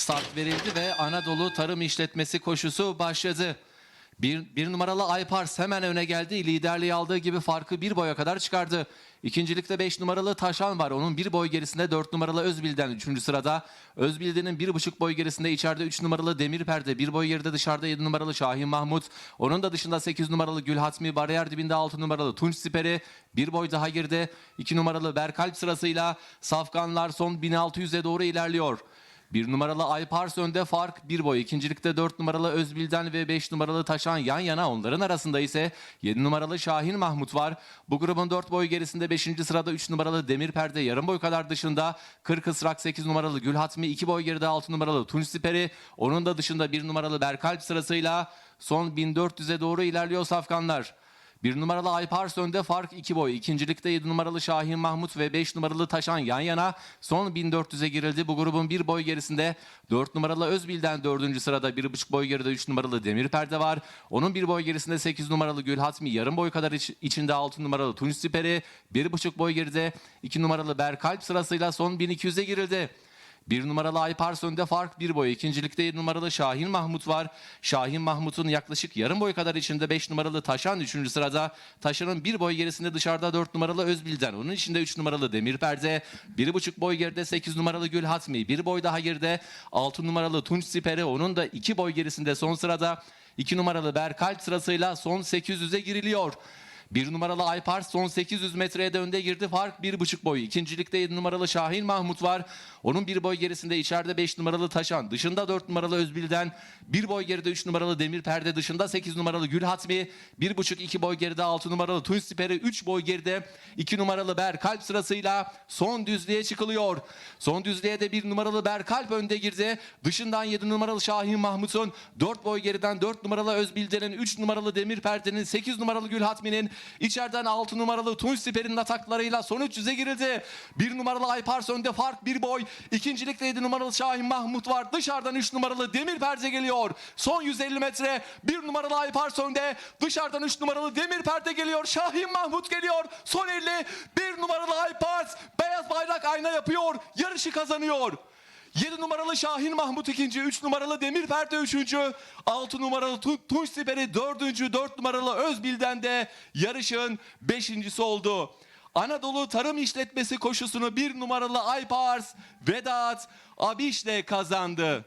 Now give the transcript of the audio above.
start verildi ve Anadolu Tarım İşletmesi koşusu başladı. Bir, bir numaralı Aypars hemen öne geldi. Liderliği aldığı gibi farkı bir boya kadar çıkardı. İkincilikte 5 numaralı Taşan var. Onun bir boy gerisinde 4 numaralı Özbil'den 3. sırada. Özbil'denin bir buçuk boy gerisinde içeride 3 numaralı Demir Perde. Bir boy geride dışarıda 7 numaralı Şahin Mahmut. Onun da dışında 8 numaralı Gül Hatmi. Bariyer dibinde 6 numaralı Tunç Siperi. Bir boy daha geride 2 numaralı Berkalp sırasıyla Safkanlar son 1600'e doğru ilerliyor. Bir numaralı Aypars önde fark bir boy. İkincilikte 4 numaralı Özbil'den ve 5 numaralı Taşan yan yana. Onların arasında ise 7 numaralı Şahin Mahmut var. Bu grubun 4 boy gerisinde 5. sırada 3 numaralı Demir Perde yarım boy kadar dışında. 40 ısrak 8 numaralı Gül Hatmi 2 boy geride 6 numaralı Tunç Siperi. Onun da dışında 1 numaralı Berkalp sırasıyla son 1400'e doğru ilerliyor Safkanlar. Bir numaralı Aypars önde fark 2 boy. İkincilikte 7 numaralı Şahin Mahmut ve 5 numaralı Taşan yan yana. Son 1400'e girildi. Bu grubun bir boy gerisinde 4 numaralı Özbil'den 4. sırada 1,5 boy geride 3 numaralı Demir Perde var. Onun bir boy gerisinde 8 numaralı Gül Hatmi yarım boy kadar iç- içinde 6 numaralı Tunç Siperi. 1,5 boy geride 2 numaralı Berkalp sırasıyla son 1200'e girildi. Bir numaralı Aypars önde fark bir boy. İkincilikte 7 numaralı Şahin Mahmut var. Şahin Mahmut'un yaklaşık yarım boy kadar içinde 5 numaralı Taşan 3. sırada. Taşan'ın bir boy gerisinde dışarıda 4 numaralı Özbil'den. Onun içinde 3 numaralı Demir Perde. 1,5 boy geride 8 numaralı Gül Hatmi. Bir boy daha geride 6 numaralı Tunç Siperi. Onun da 2 boy gerisinde son sırada 2 numaralı Berkalp sırasıyla son 800'e giriliyor. Bir numaralı Aypars son 800 metreye de önde girdi. Fark bir buçuk boy. İkincilikte 7 numaralı Şahin Mahmut var. Onun bir boy gerisinde içeride 5 numaralı Taşan. Dışında 4 numaralı Özbil'den. Bir boy geride 3 numaralı Demir Perde. Dışında 8 numaralı Gül Hatmi. Bir buçuk iki boy geride 6 numaralı Tunç Siperi. 3 boy geride 2 numaralı Berkalp sırasıyla son düzlüğe çıkılıyor. Son düzlüğe de 1 numaralı Berkalp önde girdi. Dışından 7 numaralı Şahin Mahmut'un 4 boy geriden 4 numaralı Özbil'denin 3 numaralı Demir Perde'nin 8 numaralı Gül Hatmi'nin içeriden 6 numaralı Tunç Siper'in ataklarıyla son 300'e girildi. 1 numaralı Aypars önde fark 1 boy. İkincilikte 7 numaralı Şahin Mahmut var. Dışarıdan 3 numaralı Demir Perde geliyor. Son 150 metre 1 numaralı Aypars önde. Dışarıdan 3 numaralı Demir Perde geliyor. Şahin Mahmut geliyor. Son 50 1 numaralı Aypars beyaz bayrak ayna yapıyor. Yarışı kazanıyor. 7 numaralı Şahin Mahmut ikinci, 3 numaralı Demir Perde üçüncü, 6 numaralı Tu- Tunç Siperi dördüncü, 4 numaralı Özbil'den de yarışın beşincisi oldu. Anadolu Tarım İşletmesi koşusunu bir numaralı Aypars Vedat Abiş'le kazandı.